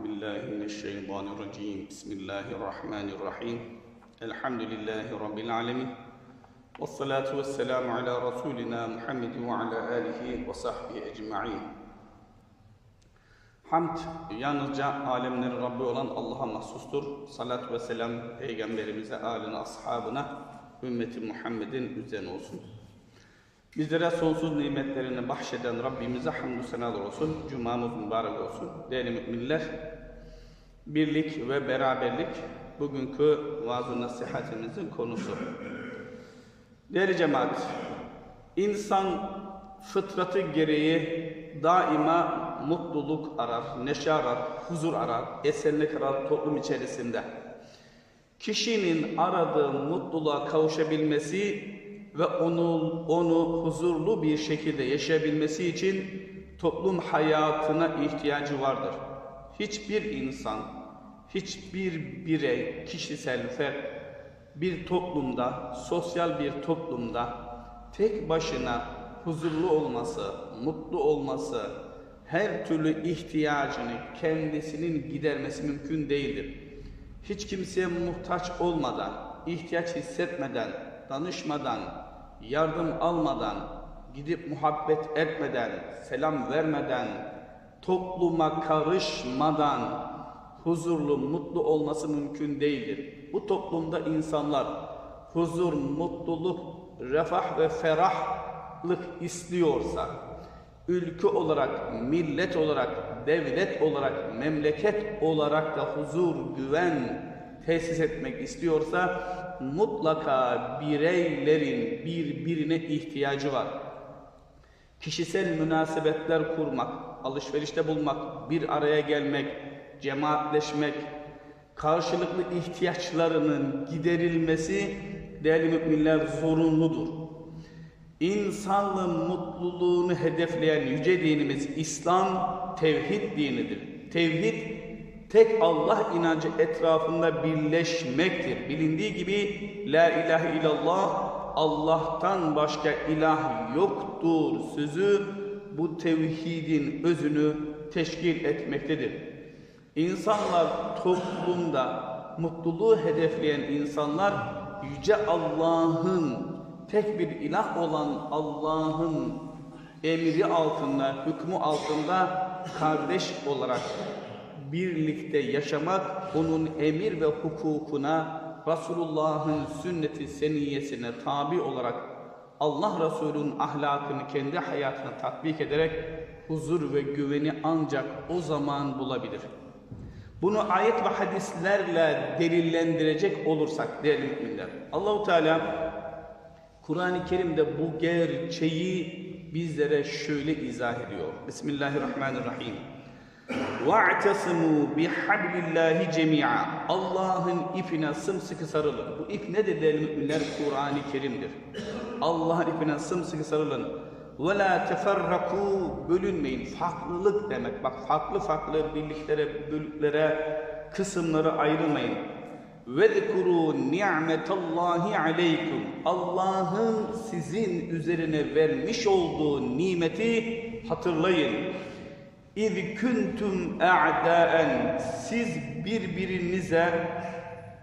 بالله من الشيطان الرجيم بسم الله الرحمن الرحيم الحمد لله رب العالمين والصلاة والسلام على رسولنا محمد وعلى آله وصحبه أجمعين Hamd yalnızca alemlerin Rabbi olan Allah'a mahsustur. Salat ve selam Peygamberimize, âline, ashabına, ümmeti Muhammed'in üzerine olsun. Bizlere sonsuz nimetlerini bahşeden Rabbimize hamdü senalar olsun. Cumamız mübarek olsun. Değerli müminler, birlik ve beraberlik bugünkü vaaz-ı nasihatimizin konusu. Değerli cemaat, insan fıtratı gereği daima mutluluk arar, neşe arar, huzur arar, esenlik arar toplum içerisinde. Kişinin aradığı mutluluğa kavuşabilmesi ve onu, onu huzurlu bir şekilde yaşayabilmesi için toplum hayatına ihtiyacı vardır. Hiçbir insan, hiçbir birey, kişisel fert bir toplumda, sosyal bir toplumda tek başına huzurlu olması, mutlu olması, her türlü ihtiyacını kendisinin gidermesi mümkün değildir. Hiç kimseye muhtaç olmadan, ihtiyaç hissetmeden, danışmadan, yardım almadan, gidip muhabbet etmeden, selam vermeden, topluma karışmadan huzurlu, mutlu olması mümkün değildir. Bu toplumda insanlar huzur, mutluluk, refah ve ferahlık istiyorsa, ülke olarak, millet olarak, devlet olarak, memleket olarak da huzur, güven tesis etmek istiyorsa mutlaka bireylerin birbirine ihtiyacı var. Kişisel münasebetler kurmak, alışverişte bulmak, bir araya gelmek, cemaatleşmek, karşılıklı ihtiyaçlarının giderilmesi değerli müminler zorunludur. İnsanlığın mutluluğunu hedefleyen yüce dinimiz İslam tevhid dinidir. Tevhid tek Allah inancı etrafında birleşmektir. Bilindiği gibi la ilahe illallah Allah'tan başka ilah yoktur sözü bu tevhidin özünü teşkil etmektedir. İnsanlar toplumda mutluluğu hedefleyen insanlar yüce Allah'ın tek bir ilah olan Allah'ın emri altında, hükmü altında kardeş olarak birlikte yaşamak, onun emir ve hukukuna, Resulullah'ın sünneti seniyesine tabi olarak Allah Resulü'nün ahlakını kendi hayatına tatbik ederek huzur ve güveni ancak o zaman bulabilir. Bunu ayet ve hadislerle delillendirecek olursak değerli müminler. Allahu Teala Kur'an-ı Kerim'de bu gerçeği bizlere şöyle izah ediyor. Bismillahirrahmanirrahim. وَاَعْتَصِمُوا بِحَبْلِ اللّٰهِ جَمِيعًا Allah'ın ipine sımsıkı sarılın. Bu ip nedir değerli müminler? Kur'an-ı Kerim'dir. Allah'ın ipine sımsıkı sarılın. Ve la teferraku bölünmeyin. Farklılık demek. Bak farklı farklı birliklere, bölüklere, kısımlara ayrılmayın. Ve zikru ni'metallahi aleykum. Allah'ın sizin üzerine vermiş olduğu nimeti hatırlayın. İz kuntum a'daen. Siz birbirinize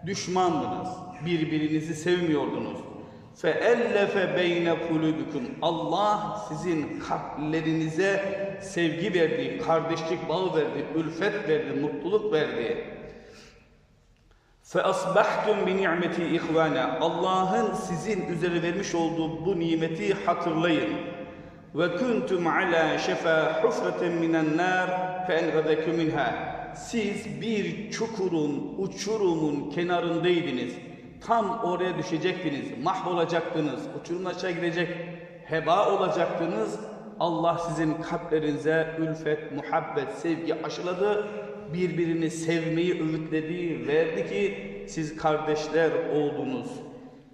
düşmandınız. Birbirinizi sevmiyordunuz. فَاَلَّفَ بَيْنَ قُلُوبِكُمْ Allah sizin kalplerinize sevgi verdi, kardeşlik bağı verdi, ülfet verdi, mutluluk verdi. فَأَصْبَحْتُمْ بِنِعْمَةِ اِخْوَانَ Allah'ın sizin üzerine vermiş olduğu bu nimeti hatırlayın. وَكُنْتُمْ عَلَى شَفَا حُفْرَةٍ مِنَ النَّارِ فَاَنْغَذَكُمْ مِنْهَا Siz bir çukurun, uçurumun kenarındaydınız. Tam oraya düşecektiniz, mahvolacaktınız, uçurumun aşağı gidecek, heba olacaktınız. Allah sizin kalplerinize ülfet, muhabbet, sevgi aşıladı. Birbirini sevmeyi öğütledi, verdi ki siz kardeşler oldunuz.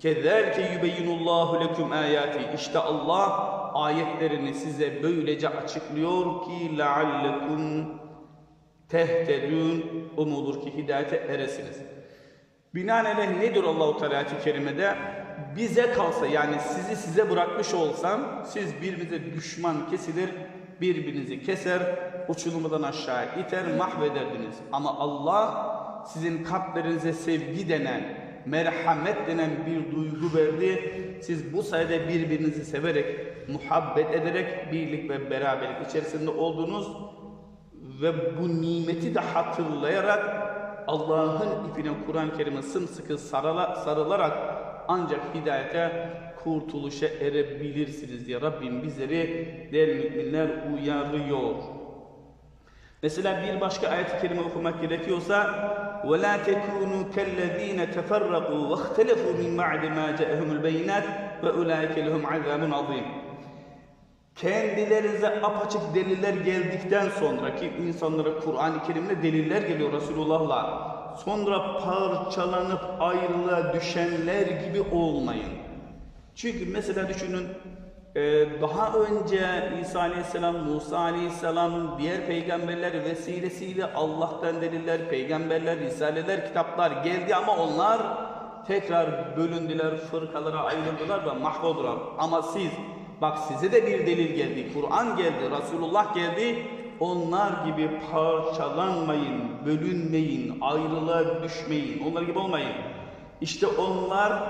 Kezerke yubeyyinullahu leküm ayati. İşte Allah ayetlerini size böylece açıklıyor ki leallekum tehtedün umulur ki hidayete eresiniz. Binaenaleyh nedir Allahu Teala ayet-i kerimede? Bize kalsa yani sizi size bırakmış olsam siz birbirinize düşman kesilir birbirinizi keser, uçurumdan aşağı iter, mahvederdiniz. Ama Allah sizin kalplerinize sevgi denen, merhamet denen bir duygu verdi. Siz bu sayede birbirinizi severek, muhabbet ederek birlik ve beraberlik içerisinde oldunuz ve bu nimeti de hatırlayarak Allah'ın ipine Kur'an-ı Kerim'e sımsıkı sarıla, sarılarak ancak hidayete kurtuluşa erebilirsiniz diye Rabbim bizleri değerli müminler uyarıyor. Mesela bir başka ayet-i kerime okumak gerekiyorsa وَلَا تَكُونُوا كَالَّذ۪ينَ تَفَرَّقُوا وَاخْتَلَفُوا مِنْ بَعْدِ مَا جَاءَهُمُ الْبَيِّنَاتِ وَاُولَٰئِكَ لَهُمْ عَذَابٌ عَظِيمٌ Kendilerinize apaçık deliller geldikten sonra ki insanlara Kur'an-ı Kerim'le deliller geliyor Resulullah'la. Sonra parçalanıp ayrılığa düşenler gibi olmayın. Çünkü mesela düşünün e, daha önce İsa Aleyhisselam, Musa Aleyhisselam, diğer peygamberler vesilesiyle Allah'tan deliller, peygamberler, risaleler, kitaplar geldi ama onlar tekrar bölündüler, fırkalara ayrıldılar ve mahvoldular. Ama siz, bak size de bir delil geldi, Kur'an geldi, Resulullah geldi, onlar gibi parçalanmayın, bölünmeyin, ayrılığa düşmeyin, onlar gibi olmayın. İşte onlar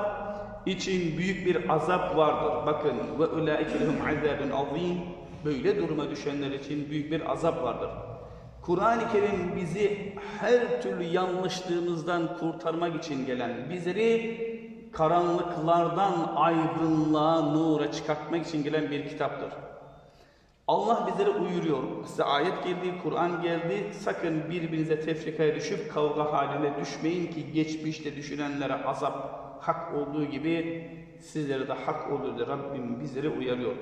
için büyük bir azap vardır. Bakın ve ulaike lehum azabun azim. Böyle duruma düşenler için büyük bir azap vardır. Kur'an-ı Kerim bizi her türlü yanlışlığımızdan kurtarmak için gelen, bizleri karanlıklardan aydınlığa, nura çıkartmak için gelen bir kitaptır. Allah bizlere uyuruyor. Size ayet geldi, Kur'an geldi. Sakın birbirinize tefrikaya düşüp kavga haline düşmeyin ki geçmişte düşünenlere azap hak olduğu gibi sizlere de hak olduğu diye Rabbim bizleri uyarıyor.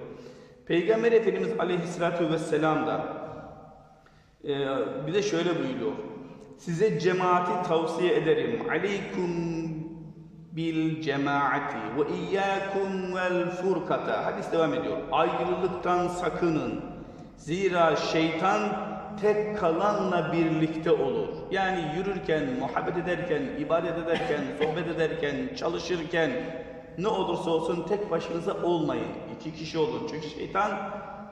Peygamber Efendimiz Aleyhisselatü Vesselam da e, bize şöyle buyuruyor. Size cemaati tavsiye ederim. Aleykum bil cemaati ve iyyakum vel furkata. Hadis devam ediyor. Ayrılıktan sakının. Zira şeytan tek kalanla birlikte olur. Yani yürürken, muhabbet ederken, ibadet ederken, sohbet ederken, çalışırken ne olursa olsun tek başınıza olmayın. İki kişi olun. Çünkü şeytan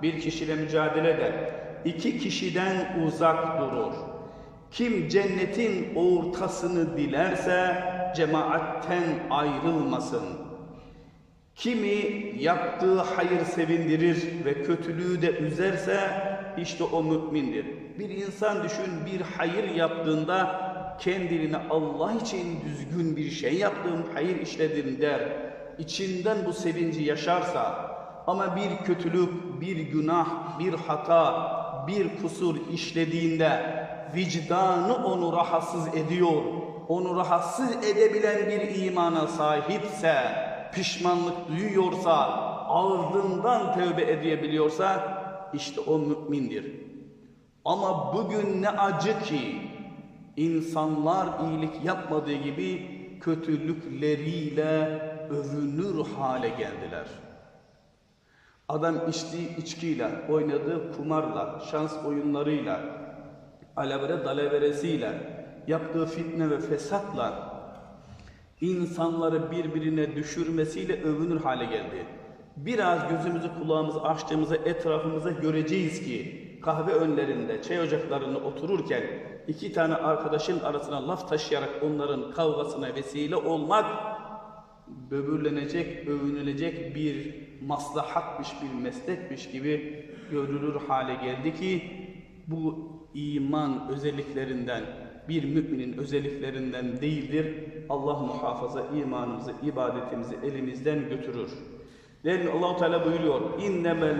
bir kişiyle mücadele eder. İki kişiden uzak durur. Kim cennetin ortasını dilerse cemaatten ayrılmasın. Kimi yaptığı hayır sevindirir ve kötülüğü de üzerse işte o mümindir. Bir insan düşün bir hayır yaptığında kendine Allah için düzgün bir şey yaptım, hayır işledim der. İçinden bu sevinci yaşarsa ama bir kötülük, bir günah, bir hata, bir kusur işlediğinde vicdanı onu rahatsız ediyor. Onu rahatsız edebilen bir imana sahipse, pişmanlık duyuyorsa, ardından tövbe edebiliyorsa işte o mümindir. Ama bugün ne acı ki insanlar iyilik yapmadığı gibi kötülükleriyle övünür hale geldiler. Adam içtiği içkiyle, oynadığı kumarla, şans oyunlarıyla, alavere dalaveresiyle, yaptığı fitne ve fesatla insanları birbirine düşürmesiyle övünür hale geldi. Biraz gözümüzü kulağımızı açtığımızda etrafımıza göreceğiz ki kahve önlerinde, çay ocaklarında otururken iki tane arkadaşın arasına laf taşıyarak onların kavgasına vesile olmak böbürlenecek, övünülecek bir maslahatmış, bir meslekmiş gibi görülür hale geldi ki bu iman özelliklerinden, bir müminin özelliklerinden değildir. Allah muhafaza imanımızı, ibadetimizi elimizden götürür. Değerli Allah Teala buyuruyor. İnnemel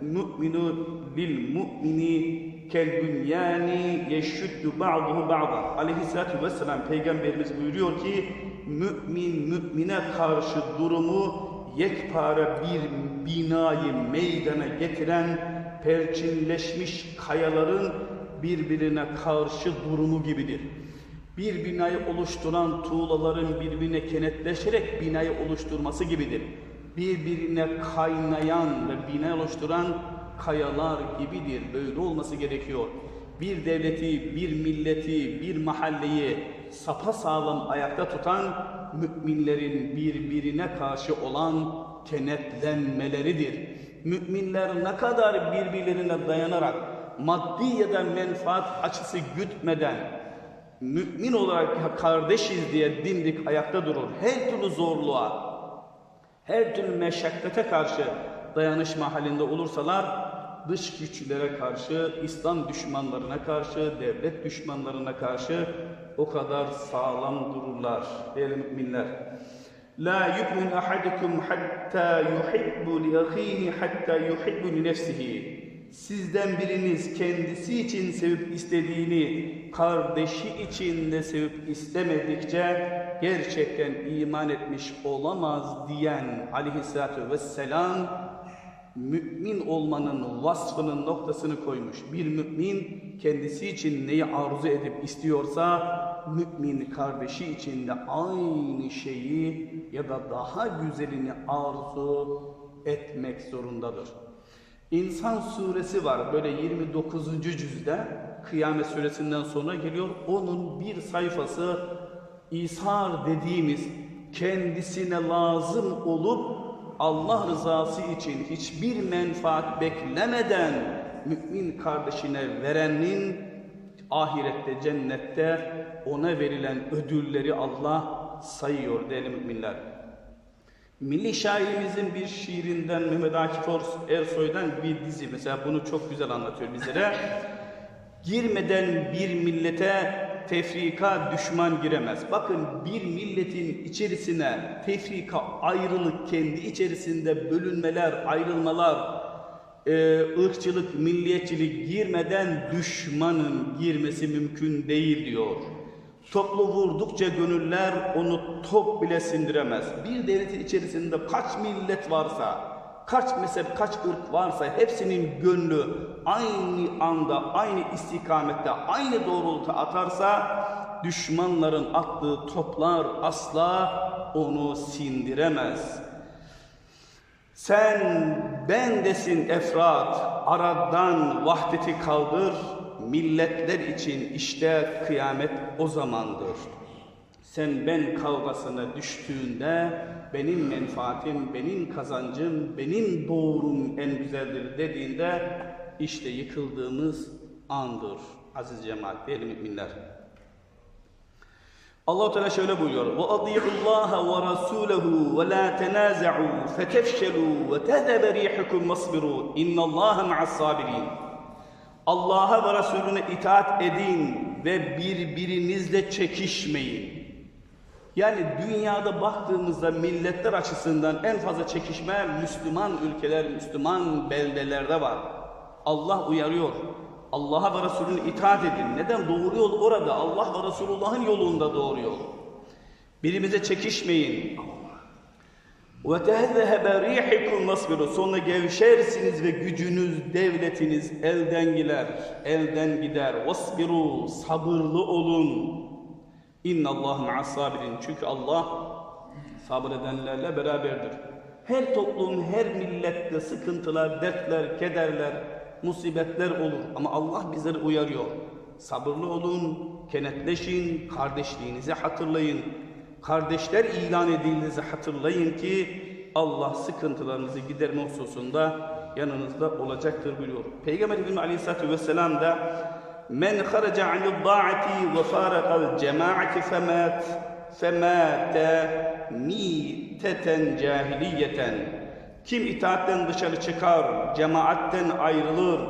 mu'minu bil mu'mini kel bünyani yeşüddü ba'duhu ba'da. Aleyhissalatü vesselam Peygamberimiz buyuruyor ki mümin mümine karşı durumu yekpare bir binayı meydana getiren perçinleşmiş kayaların birbirine karşı durumu gibidir. Bir binayı oluşturan tuğlaların birbirine kenetleşerek binayı oluşturması gibidir birbirine kaynayan ve bina oluşturan kayalar gibidir. Böyle olması gerekiyor. Bir devleti, bir milleti, bir mahalleyi sapa sağlam ayakta tutan müminlerin birbirine karşı olan kenetlenmeleridir. müminler ne kadar birbirlerine dayanarak maddi ya da menfaat açısı gütmeden mümin olarak kardeşiz diye dimdik ayakta durur. Her türlü zorluğa, her türlü meşakkate karşı dayanışma halinde olursalar dış güçlere karşı, İslam düşmanlarına karşı, devlet düşmanlarına karşı o kadar sağlam dururlar değerli müminler. La yu'min ahadukum hatta yuhibbu li ahihi hatta yuhibbu li nefsihi. Sizden biriniz kendisi için sevip istediğini kardeşi için de sevip istemedikçe gerçekten iman etmiş olamaz diyen aleyhissalatü vesselam mümin olmanın vasfının noktasını koymuş. Bir mümin kendisi için neyi arzu edip istiyorsa mümin kardeşi için de aynı şeyi ya da daha güzelini arzu etmek zorundadır. İnsan suresi var böyle 29. cüzde Kıyamet suresinden sonra geliyor. Onun bir sayfası İsar dediğimiz kendisine lazım olup Allah rızası için hiçbir menfaat beklemeden mümin kardeşine verenin ahirette cennette ona verilen ödülleri Allah sayıyor değerli müminler. Milli şairimizin bir şiirinden Mehmet Akif Ersoy'dan bir dizi mesela bunu çok güzel anlatıyor bizlere. Girmeden bir millete tefrika düşman giremez. Bakın bir milletin içerisine tefrika, ayrılık, kendi içerisinde bölünmeler, ayrılmalar, e, ırkçılık, milliyetçilik girmeden düşmanın girmesi mümkün değil diyor. Toplu vurdukça gönüller onu top bile sindiremez. Bir devletin içerisinde kaç millet varsa, kaç mezhep, kaç ırk varsa hepsinin gönlü aynı anda, aynı istikamette, aynı doğrultuda atarsa düşmanların attığı toplar asla onu sindiremez. Sen bendesin efrat, aradan vahdeti kaldır, milletler için işte kıyamet o zamandır. Sen ben kavgasına düştüğünde benim menfaatim, benim kazancım, benim doğrum en güzeldir dediğinde işte yıkıldığımız andır aziz cemaat değerli müminler. Allah Teala şöyle buyuruyor. Ve Allah ve rasulehu ve la tenaza'u fetefşelu ve tezebe rihukum masbiru. İnallaha ma'as sabirin. Allah'a ve Resulüne itaat edin ve birbirinizle çekişmeyin. Yani dünyada baktığımızda milletler açısından en fazla çekişme Müslüman ülkeler, Müslüman beldelerde var. Allah uyarıyor. Allah'a ve Resulüne itaat edin. Neden? Doğru yol orada. Allah ve Resulullah'ın yolunda doğru yol. Birimize çekişmeyin. Ve tehzehebe rihikum nasbiru. Sonra gevşersiniz ve gücünüz, devletiniz elden gider. Elden gider. Vasbiru. Sabırlı olun. Allah ma'as sabirin. Çünkü Allah sabredenlerle beraberdir. Her toplum, her millette sıkıntılar, dertler, kederler, musibetler olur. Ama Allah bizleri uyarıyor. Sabırlı olun, kenetleşin, kardeşliğinizi hatırlayın. Kardeşler ilan edildiğinizi hatırlayın ki Allah sıkıntılarınızı giderme hususunda yanınızda olacaktır buyuruyor. Peygamber Efendimiz Aleyhisselatü Vesselam da men haraca anil da'ati ve farakal cemaati femat femate miteten cahiliyeten kim itaatten dışarı çıkar, cemaatten ayrılır,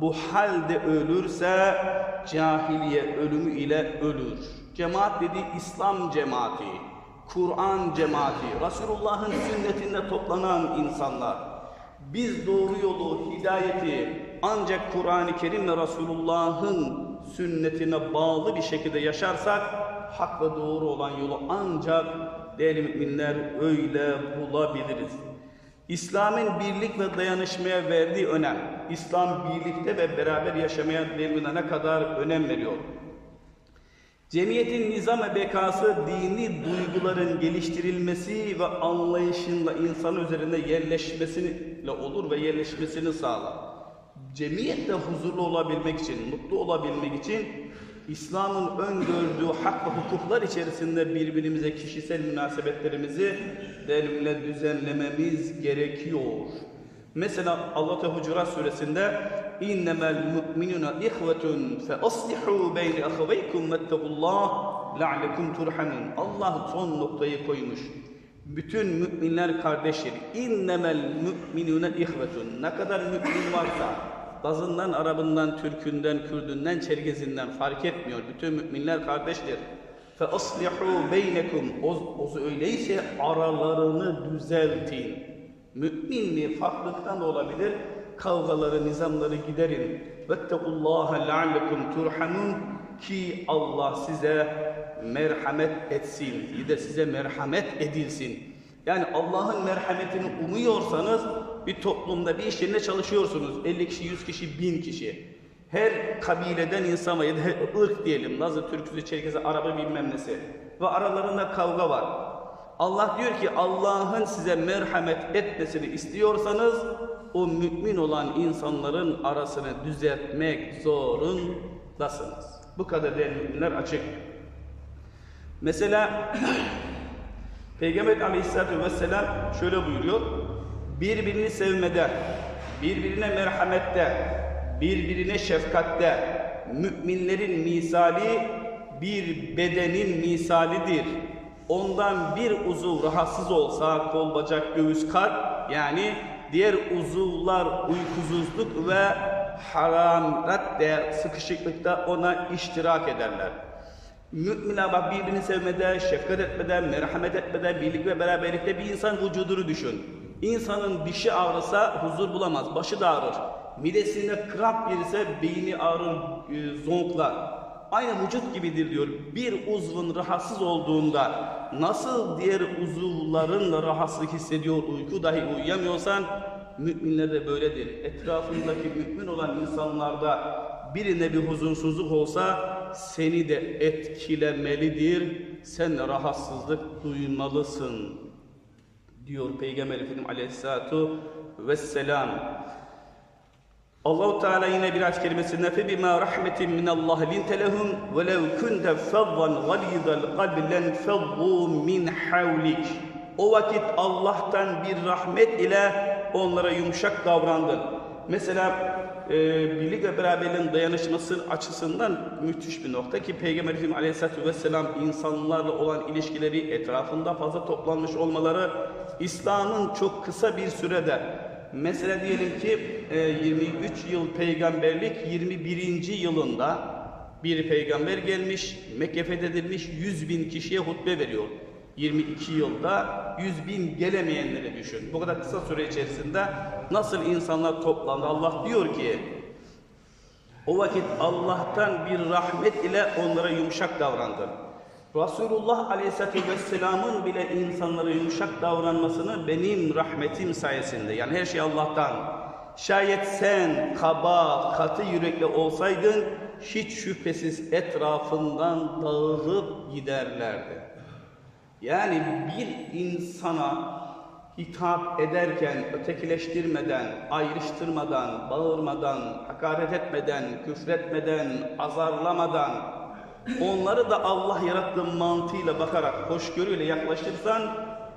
bu halde ölürse cahiliye ölümü ile ölür. Cemaat dediği İslam cemaati, Kur'an cemaati, Resulullah'ın sünnetinde toplanan insanlar. Biz doğru yolu, hidayeti ancak Kur'an-ı Kerim ve Resulullah'ın sünnetine bağlı bir şekilde yaşarsak hak ve doğru olan yolu ancak değerli müminler öyle bulabiliriz. İslam'ın birlik ve dayanışmaya verdiği önem, İslam birlikte ve beraber yaşamaya ne kadar önem veriyor. Cemiyetin nizam ve bekası dini duyguların geliştirilmesi ve anlayışınla insan üzerinde yerleşmesiyle olur ve yerleşmesini sağlar. Cemiyette huzurlu olabilmek için, mutlu olabilmek için İslam'ın öngördüğü hak ve hukuklar içerisinde birbirimize kişisel münasebetlerimizi derle düzenlememiz gerekiyor. Mesela Allah Teala Hucurat suresinde innemel mu'minuna ihvetun fe aslihu beyne ahaveykum vettegullah la'lekum turhamun. Allah son noktayı koymuş. Bütün müminler kardeştir. İnnemel mu'minuna ihvetun. Ne kadar mümin varsa Lazından, Arabından, Türkünden, Kürdünden, Çergezinden fark etmiyor. Bütün müminler kardeştir. Fe aslihu beynekum. O, o öyleyse aralarını düzeltin. Müminliği farklılıktan olabilir. Kavgaları, nizamları giderin. Vettekullaha leallekum turhamun ki Allah size merhamet etsin. Bir de size merhamet edilsin. Yani Allah'ın merhametini umuyorsanız bir toplumda bir iş çalışıyorsunuz. 50 kişi, 100 kişi, 1000 kişi. Her kabileden insan var ya da ırk diyelim. Lazı, Türküzü, Çerkezi, Arabı bilmem nesi. Ve aralarında kavga var. Allah diyor ki Allah'ın size merhamet etmesini istiyorsanız o mümin olan insanların arasını düzeltmek zorundasınız. Bu kadar değerli müminler açık. Mesela Peygamber aleyhissalatü vesselam şöyle buyuruyor. Birbirini sevmede, birbirine merhamette, birbirine şefkatte müminlerin misali bir bedenin misalidir. Ondan bir uzuv rahatsız olsa kol, bacak, göğüs, kalp yani diğer uzuvlar uykusuzluk ve hararet sıkışıklıkta ona iştirak ederler. Müminler bak birbirini sevmede, şefkat etmede, merhamet etmede, birlik ve beraberlikte bir insan vücudunu düşün. İnsanın dişi ağrısa huzur bulamaz, başı da ağrır. Midesinde kramp gelirse beyni ağrır, e, zonklar. Aynı vücut gibidir diyor. Bir uzvun rahatsız olduğunda nasıl diğer uzuvların da rahatsızlık hissediyor, uyku dahi uyuyamıyorsan müminler de böyledir. Etrafındaki mümin olan insanlarda birine bir huzursuzluk olsa seni de etkilemelidir. Sen rahatsızlık duymalısın diyor Peygamber Efendimiz Aleyhissalatu vesselam. Allahu Teala yine bir ayet kerimesinde fe bima rahmetin min Allah linte lehum ve lev kunte faddan galidal kalbi len faddu min havlik. O vakit Allah'tan bir rahmet ile onlara yumuşak davrandın. Mesela e, birlik ve beraberliğin dayanışması açısından müthiş bir nokta ki Peygamber Efendimiz Aleyhisselatü Vesselam insanlarla olan ilişkileri etrafında fazla toplanmış olmaları İslam'ın çok kısa bir sürede mesela diyelim ki e, 23 yıl peygamberlik 21. yılında bir peygamber gelmiş, Mekke fethedilmiş 100 bin kişiye hutbe veriyor. 22 yılda 100 bin gelemeyenleri düşün. Bu kadar kısa süre içerisinde nasıl insanlar toplandı? Allah diyor ki o vakit Allah'tan bir rahmet ile onlara yumuşak davrandı. Resulullah Aleyhisselatü Vesselam'ın bile insanlara yumuşak davranmasını benim rahmetim sayesinde. Yani her şey Allah'tan. Şayet sen kaba, katı yürekli olsaydın hiç şüphesiz etrafından dağılıp giderlerdi. Yani bir insana hitap ederken ötekileştirmeden, ayrıştırmadan, bağırmadan, hakaret etmeden, küfretmeden, azarlamadan, onları da Allah yarattığı mantığıyla bakarak, hoşgörüyle yaklaşırsan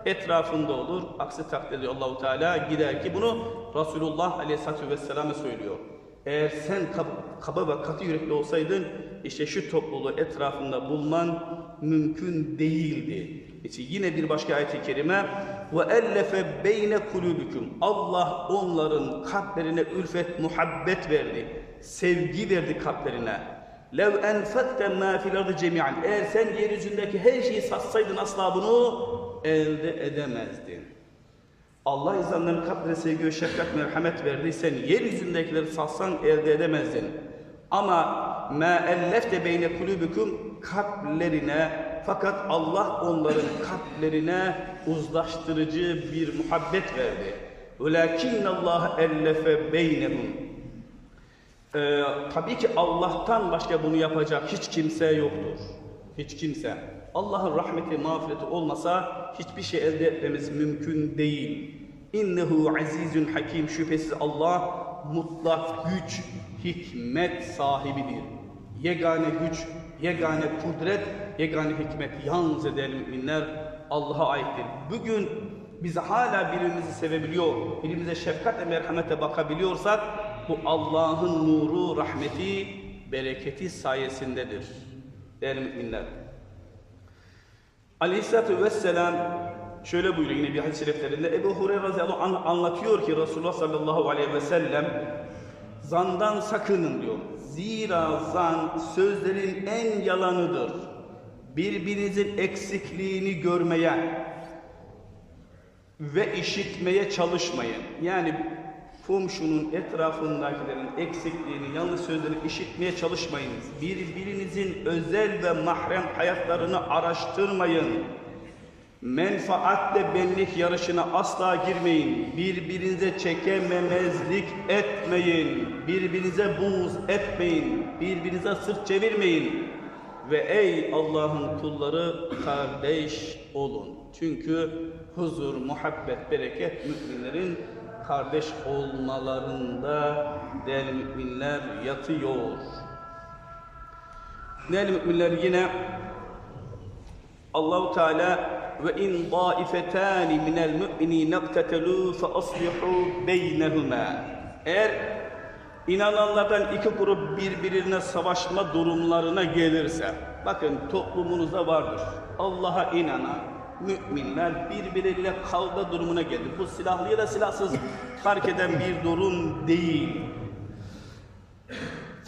etrafında olur. Aksi takdirde Allahu Teala gider ki bunu Resulullah Aleyhisselatü Vesselam'a söylüyor. Eğer sen kab kaba ve katı yürekli olsaydın işte şu topluluğu etrafında bulman mümkün değildi. İşte yine bir başka ayet-i kerime ve ellefe beyne kulubüküm. Allah onların kalplerine ülfet, muhabbet verdi. Sevgi verdi kalplerine. Lev enfekte ma fil ardı cemi'an. Eğer sen yeryüzündeki her şeyi satsaydın asla bunu elde edemezdin. Allah insanların kalbine sevgi ve şefkat merhamet verdi. Sen yeryüzündekileri satsan elde edemezdin. Ama ma ellefte beyne kulübüküm kalplerine fakat Allah onların kalplerine uzlaştırıcı bir muhabbet verdi. Velakinne Allah ellefe beynehum. Ee, tabii ki Allah'tan başka bunu yapacak hiç kimse yoktur. Hiç kimse. Allah'ın rahmeti, mağfireti olmasa hiçbir şey elde etmemiz mümkün değil. İnnehu azizun hakim. Şüphesiz Allah mutlak güç, hikmet sahibidir. Yegane güç, yegane kudret, yegane hikmet yalnız değerli müminler Allah'a aittir. Bugün biz hala birbirimizi sevebiliyor, birbirimize şefkat ve merhamete bakabiliyorsak bu Allah'ın nuru, rahmeti, bereketi sayesindedir. Değerli müminler. Aleyhisselatü Vesselam şöyle buyuruyor yine bir hadis-i şeriflerinde Ebu Hureyre radıyallahu anlatıyor ki Resulullah sallallahu aleyhi ve sellem zandan sakının diyor. Zira zan sözlerin en yalanıdır. Birbirinizin eksikliğini görmeye ve işitmeye çalışmayın. Yani komşunun etrafındakilerin eksikliğini, yanlış sözleri işitmeye çalışmayınız. Birbirinizin özel ve mahrem hayatlarını araştırmayın. Menfaatle benlik yarışına asla girmeyin. Birbirinize çekememezlik etmeyin. Birbirinize buğz etmeyin. Birbirinize sırt çevirmeyin. Ve ey Allah'ın kulları kardeş olun. Çünkü huzur, muhabbet, bereket müminlerin kardeş olmalarında değerli müminler yatıyor. Değerli müminler yine Allahu Teala ve in daifetan minel mu'minin iqtatelu fa aslihu beynehuma. Eğer inananlardan iki grup birbirine savaşma durumlarına gelirse, bakın toplumunuzda vardır. Allah'a inanan müminler birbiriyle kavga durumuna gelir. Bu silahlı ya da silahsız fark eden bir durum değil.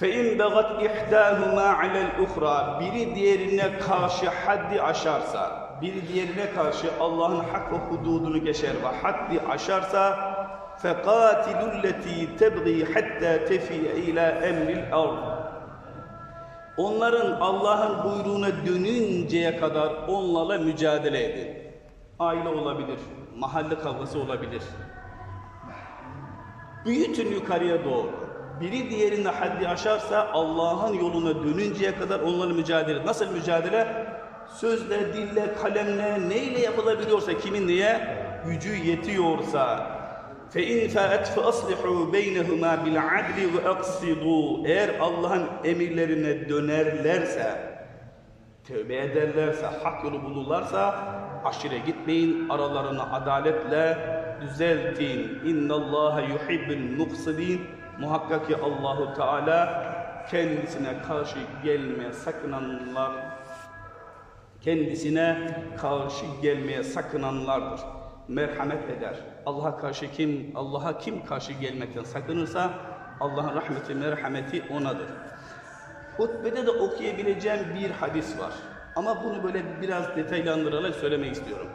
فَاِنْ بَغَتْ اِحْدَاهُمَا عَلَى الْاُخْرَى Biri diğerine karşı haddi aşarsa, biri diğerine karşı Allah'ın hak ve hududunu geçer ve haddi aşarsa فَقَاتِلُوا الَّتِي تَبْغِي حَتَّى تَفِيَ اِلَى اَمْرِ الْاَرْضِ Onların Allah'ın buyruğuna dönünceye kadar onlarla mücadele edin. Aile olabilir, mahalle kavgası olabilir. Büyütün yukarıya doğru. Biri diğerine haddi aşarsa Allah'ın yoluna dönünceye kadar onlarla mücadele. Nasıl mücadele? Sözle, dille, kalemle, neyle yapılabiliyorsa, kimin diye gücü yetiyorsa. فَاِنْ فَاَتْ فَأَصْلِحُوا بَيْنَهُمَا بِالْعَدْلِ وَاَقْصِدُوا Eğer Allah'ın emirlerine dönerlerse, tövbe ederlerse, hak yolu bulurlarsa, aşire gitmeyin, aralarını adaletle düzeltin. اِنَّ اللّٰهَ يُحِبُّ الْمُقْصِدِينَ Muhakkak ki Allahu Teala kendisine karşı gelmeye sakınanlar, kendisine karşı gelmeye sakınanlardır. Merhamet eder. Allah'a karşı kim Allah'a kim karşı gelmekten sakınırsa Allah'ın rahmeti, merhameti onadır. Hutbede de okuyabileceğim bir hadis var. Ama bunu böyle biraz detaylandırarak söylemek istiyorum.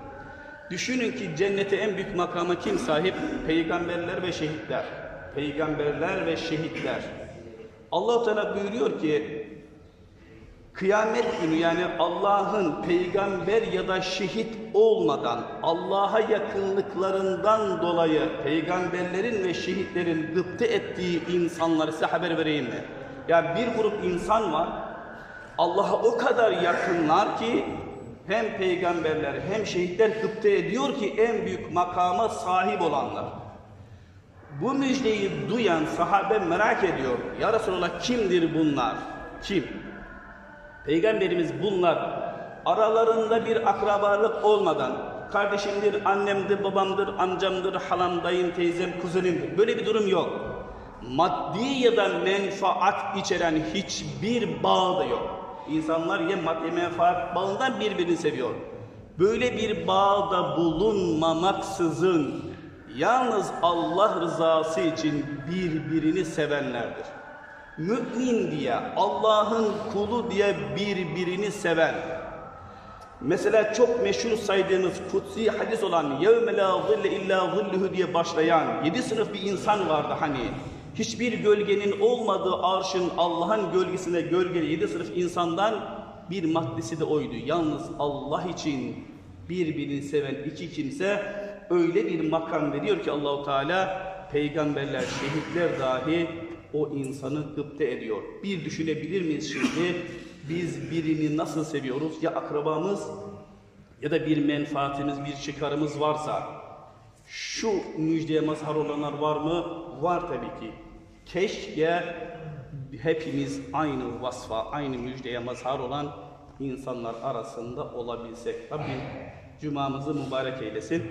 Düşünün ki cennete en büyük makama kim sahip? Peygamberler ve şehitler. Peygamberler ve şehitler. Allah Teala buyuruyor ki Kıyamet günü yani Allah'ın peygamber ya da şehit olmadan Allah'a yakınlıklarından dolayı peygamberlerin ve şehitlerin gıpta ettiği insanları size haber vereyim mi? Ya bir grup insan var Allah'a o kadar yakınlar ki hem peygamberler hem şehitler gıpta ediyor ki en büyük makama sahip olanlar. Bu müjdeyi duyan sahabe merak ediyor. Ya Resulallah kimdir bunlar? Kim? Peygamberimiz bunlar aralarında bir akrabalık olmadan kardeşimdir, annemdir, babamdır, amcamdır, halam, dayım, teyzem, kuzenimdir. Böyle bir durum yok. Maddi ya da menfaat içeren hiçbir bağ da yok. İnsanlar ya maddi menfaat bağından birbirini seviyor. Böyle bir bağda bulunmamaksızın yalnız Allah rızası için birbirini sevenlerdir mümin diye, Allah'ın kulu diye birbirini seven, mesela çok meşhur saydığımız kutsi hadis olan يَوْمَ لَا ظِلَّ اِلَّا ظِلُّهُ diye başlayan yedi sınıf bir insan vardı hani. Hiçbir gölgenin olmadığı arşın Allah'ın gölgesine gölgeli yedi sınıf insandan bir maddesi de oydu. Yalnız Allah için birbirini seven iki kimse öyle bir makam veriyor ki Allahu Teala peygamberler, şehitler dahi o insanı gıpta ediyor. Bir düşünebilir miyiz şimdi? Biz birini nasıl seviyoruz? Ya akrabamız ya da bir menfaatimiz, bir çıkarımız varsa şu müjdeye mazhar olanlar var mı? Var tabii ki. Keşke hepimiz aynı vasfa, aynı müjdeye mazhar olan insanlar arasında olabilsek. Rabbim cumamızı mübarek eylesin.